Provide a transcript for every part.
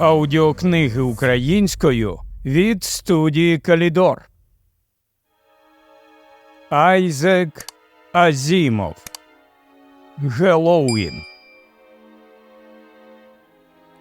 Аудіокниги українською від студії Калідор. Айзек Азімов. Геловін.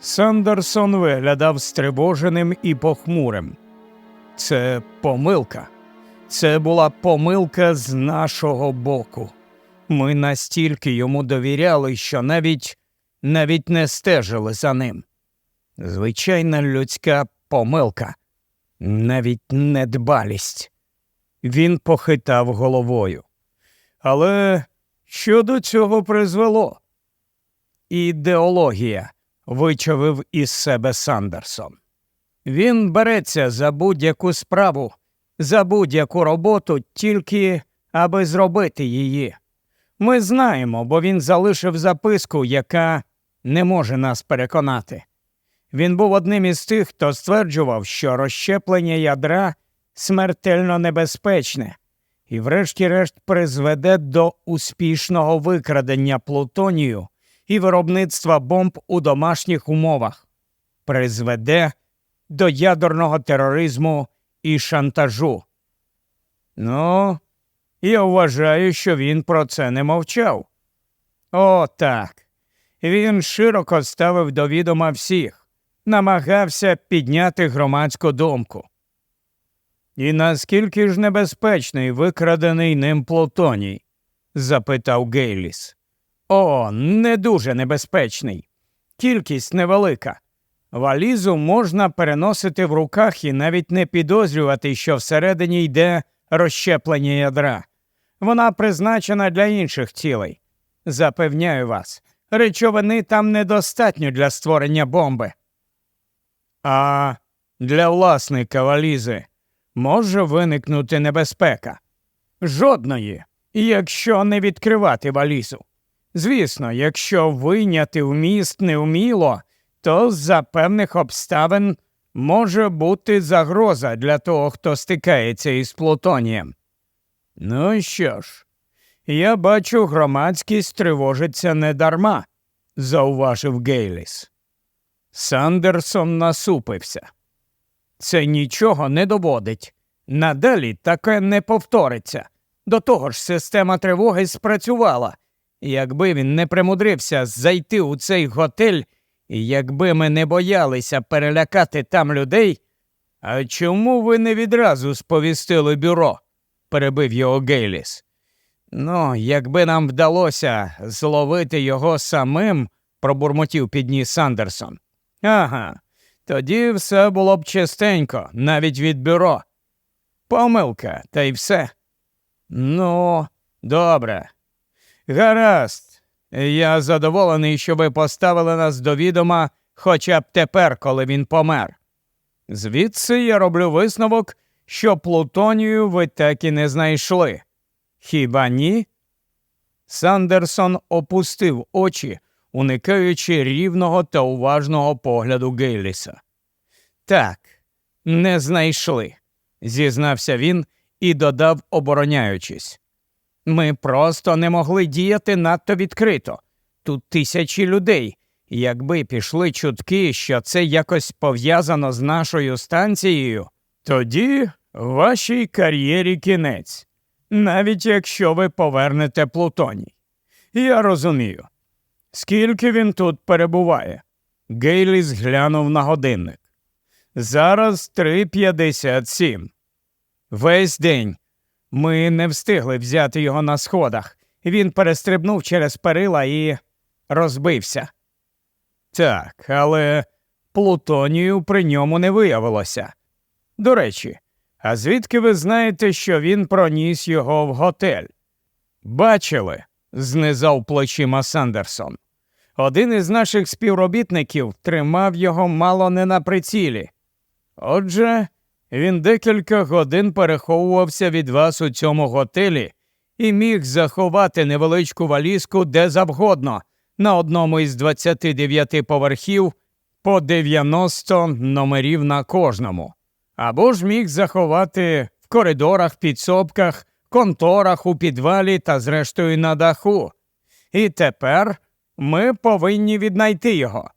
Сандерсон виглядав стривоженим і похмурим. Це помилка. Це була помилка з нашого боку. Ми настільки йому довіряли, що навіть навіть не стежили за ним. Звичайна людська помилка, навіть недбалість. Він похитав головою. Але що до цього призвело? Ідеологія, вичавив із себе Сандерсон. Він береться за будь-яку справу, за будь-яку роботу, тільки аби зробити її. Ми знаємо, бо він залишив записку, яка не може нас переконати. Він був одним із тих, хто стверджував, що розщеплення ядра смертельно небезпечне і, врешті-решт, призведе до успішного викрадення плутонію і виробництва бомб у домашніх умовах, призведе до ядерного тероризму і шантажу. Ну, я вважаю, що він про це не мовчав. О, так. Він широко ставив до відома всіх, намагався підняти громадську думку. І наскільки ж небезпечний викрадений ним Плутоній? запитав Гейліс. О, не дуже небезпечний. Кількість невелика. Валізу можна переносити в руках і навіть не підозрювати, що всередині йде розщеплення ядра. Вона призначена для інших цілей. Запевняю вас, речовини там недостатньо для створення бомби. А для власника валізи може виникнути небезпека. Жодної, якщо не відкривати валізу. Звісно, якщо вийняти вміст невміло, то за певних обставин може бути загроза для того, хто стикається із плутонієм. Ну що ж, я бачу, громадськість тривожиться недарма, зауважив Гейліс. Сандерсон насупився. Це нічого не доводить. Надалі таке не повториться. До того ж, система тривоги спрацювала. Якби він не примудрився зайти у цей готель, і якби ми не боялися перелякати там людей. А чому ви не відразу сповістили бюро? перебив його Гейліс. Ну, якби нам вдалося зловити його самим, пробурмотів підніс Сандерсон. Ага, тоді все було б чистенько, навіть від бюро. Помилка, та й все. Ну, добре. Гаразд. Я задоволений, що ви поставили нас до відома хоча б тепер, коли він помер. Звідси я роблю висновок, що Плутонію ви так і не знайшли. Хіба ні? Сандерсон опустив очі, уникаючи рівного та уважного погляду Гейліса. Так, не знайшли, зізнався він і додав, обороняючись. Ми просто не могли діяти надто відкрито. Тут тисячі людей. Якби пішли чутки, що це якось пов'язано з нашою станцією, тоді вашій кар'єрі кінець, навіть якщо ви повернете Плутоній. Я розумію. Скільки він тут перебуває? Гейліс глянув на годинник. Зараз 3.57. Весь день. Ми не встигли взяти його на сходах. Він перестрибнув через перила і розбився. Так, але плутонію при ньому не виявилося. До речі, а звідки ви знаєте, що він проніс його в готель? Бачили, знизав плечима Сандерсон. Один із наших співробітників тримав його мало не на прицілі. Отже, він декілька годин переховувався від вас у цьому готелі і міг заховати невеличку валізку де завгодно на одному із 29 поверхів по 90 номерів на кожному, або ж міг заховати в коридорах, підсобках, конторах, у підвалі та, зрештою, на даху. І тепер ми повинні віднайти його.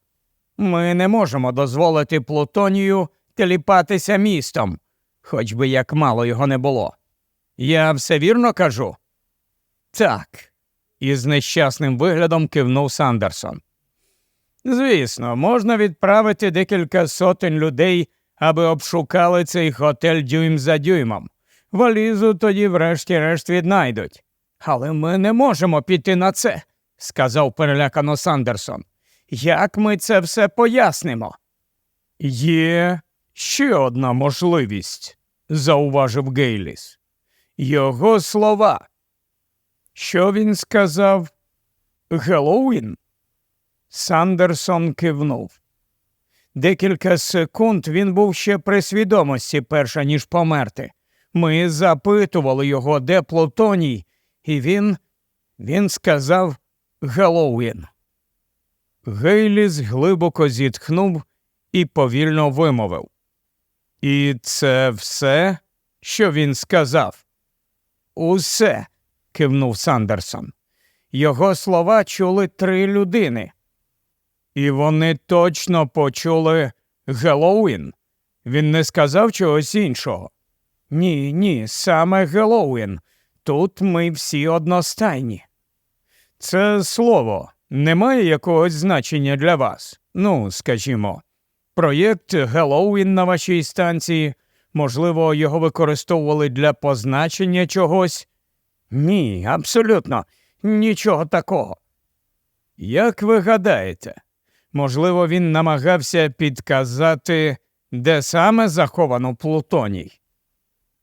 Ми не можемо дозволити Плутонію теліпатися містом, хоч би як мало його не було. Я все вірно кажу? Так. Із нещасним виглядом кивнув Сандерсон. Звісно, можна відправити декілька сотень людей, аби обшукали цей готель дюйм за дюймом. Валізу тоді, врешті-решт, віднайдуть. Але ми не можемо піти на це, сказав перелякано Сандерсон. Як ми це все пояснимо? Є ще одна можливість, зауважив Гейліс. Його слова. Що він сказав? Геловін? Сандерсон кивнув. Декілька секунд він був ще при свідомості, перша ніж померти. Ми запитували його, де Плутоній, і він. він сказав Геловін. Гейліс глибоко зітхнув і повільно вимовив. І це все, що він сказав? Усе, кивнув Сандерсон. Його слова чули три людини. І вони точно почули Геловін. Він не сказав чогось іншого. Ні, ні, саме Геловін. Тут ми всі одностайні. Це слово не має якогось значення для вас. Ну, скажімо, проєкт Геловін на вашій станції, можливо, його використовували для позначення чогось? Ні, абсолютно нічого такого. Як ви гадаєте, можливо, він намагався підказати, де саме заховано Плутоній?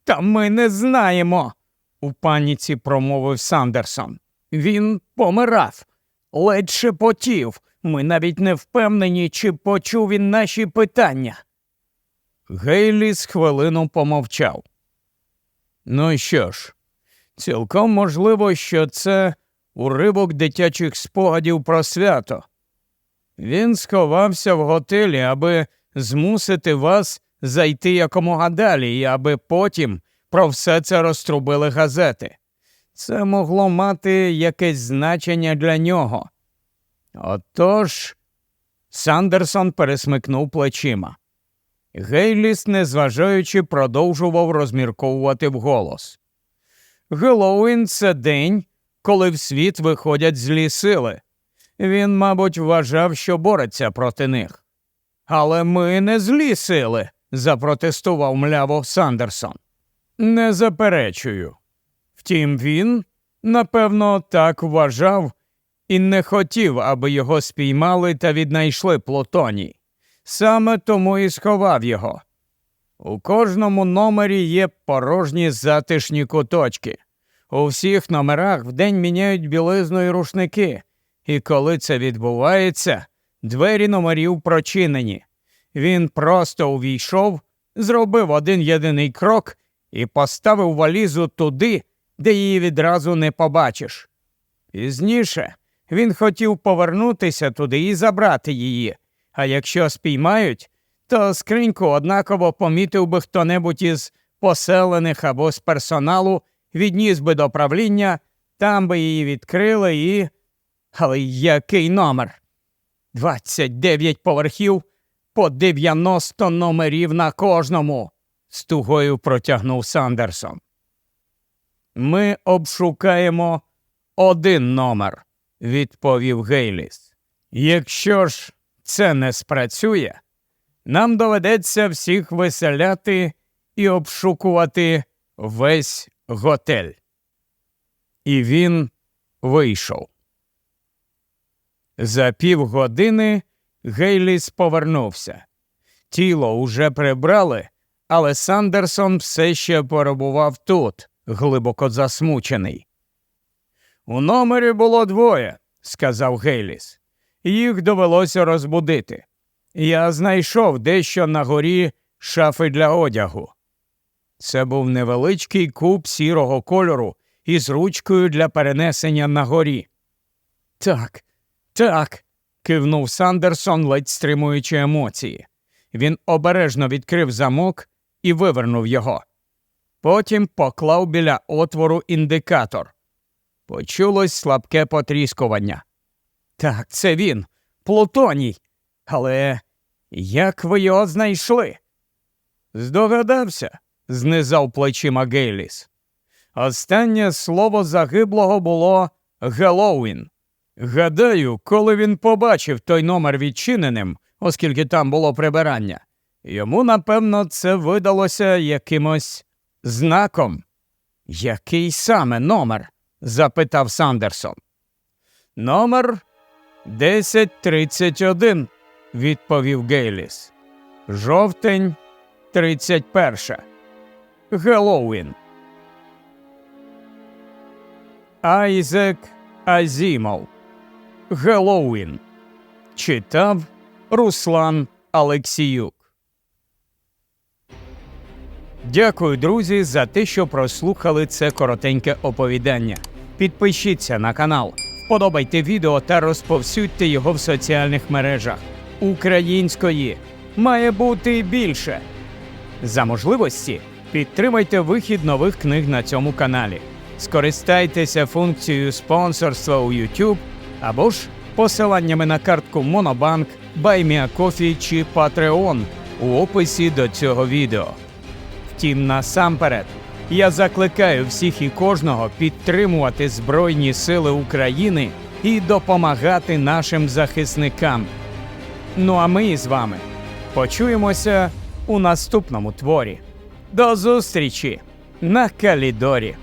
Та ми не знаємо, у паніці промовив Сандерсон. Він помирав, ледь шепотів. Ми навіть не впевнені, чи почув він наші питання. Гейліс хвилину помовчав. Ну що ж, цілком можливо, що це уривок дитячих спогадів про свято. Він сховався в готелі, аби змусити вас зайти якомога далі, і аби потім про все це розтрубили газети. Це могло мати якесь значення для нього. Отож, Сандерсон пересмикнув плечима. Гейліс, незважаючи, продовжував розмірковувати вголос. Геловін це день, коли в світ виходять злі сили. Він, мабуть, вважав, що бореться проти них. Але ми не злі сили, запротестував мляво Сандерсон. Не заперечую. Втім, він, напевно, так вважав і не хотів, аби його спіймали та віднайшли Плутоній. Саме тому і сховав його. У кожному номері є порожні затишні куточки. У всіх номерах вдень міняють білизну і рушники, і коли це відбувається, двері номерів прочинені. Він просто увійшов, зробив один єдиний крок і поставив валізу туди, де її відразу не побачиш. Пізніше він хотів повернутися туди і забрати її, а якщо спіймають, то скриньку однаково помітив би хто небудь із поселених або з персоналу, відніс би до правління, там би її відкрили і. Але який номер? 29 поверхів по 90 номерів на кожному, з тугою протягнув Сандерсон. Ми обшукаємо один номер, відповів Гейліс. Якщо ж це не спрацює, нам доведеться всіх виселяти і обшукувати весь готель. І він вийшов. За півгодини Гейліс повернувся. Тіло уже прибрали, але Сандерсон все ще перебував тут, глибоко засмучений. У номері було двоє, сказав Гейліс. Їх довелося розбудити. Я знайшов дещо на горі шафи для одягу. Це був невеличкий куб сірого кольору із ручкою для перенесення на горі. Так, так, кивнув Сандерсон, ледь стримуючи емоції. Він обережно відкрив замок і вивернув його. Потім поклав біля отвору індикатор. Почулось слабке потріскування. Так, це він, Плутоній. Але як ви його знайшли? Здогадався, знизав плечима Гейліс. Останнє слово загиблого було Геловін. Гадаю, коли він побачив той номер відчиненим, оскільки там було прибирання, йому, напевно, це видалося якимось знаком. Який саме номер? запитав Сандерсон. Номер 1031, відповів Гейліс. Жовтень 31. Геловін. Айзек Азімов. Геловін. Читав Руслан Алексіюк. Дякую, друзі, за те, що прослухали це коротеньке оповідання. Підпишіться на канал, вподобайте відео та розповсюдьте його в соціальних мережах. Української має бути більше. За можливості підтримайте вихід нових книг на цьому каналі. Скористайтеся функцією спонсорства у YouTube або ж посиланнями на картку Monobank, BuyMeACoffee чи Patreon у описі до цього відео. Втім, насамперед, я закликаю всіх і кожного підтримувати Збройні Сили України і допомагати нашим захисникам. Ну а ми з вами почуємося у наступному творі. До зустрічі на Калідорі!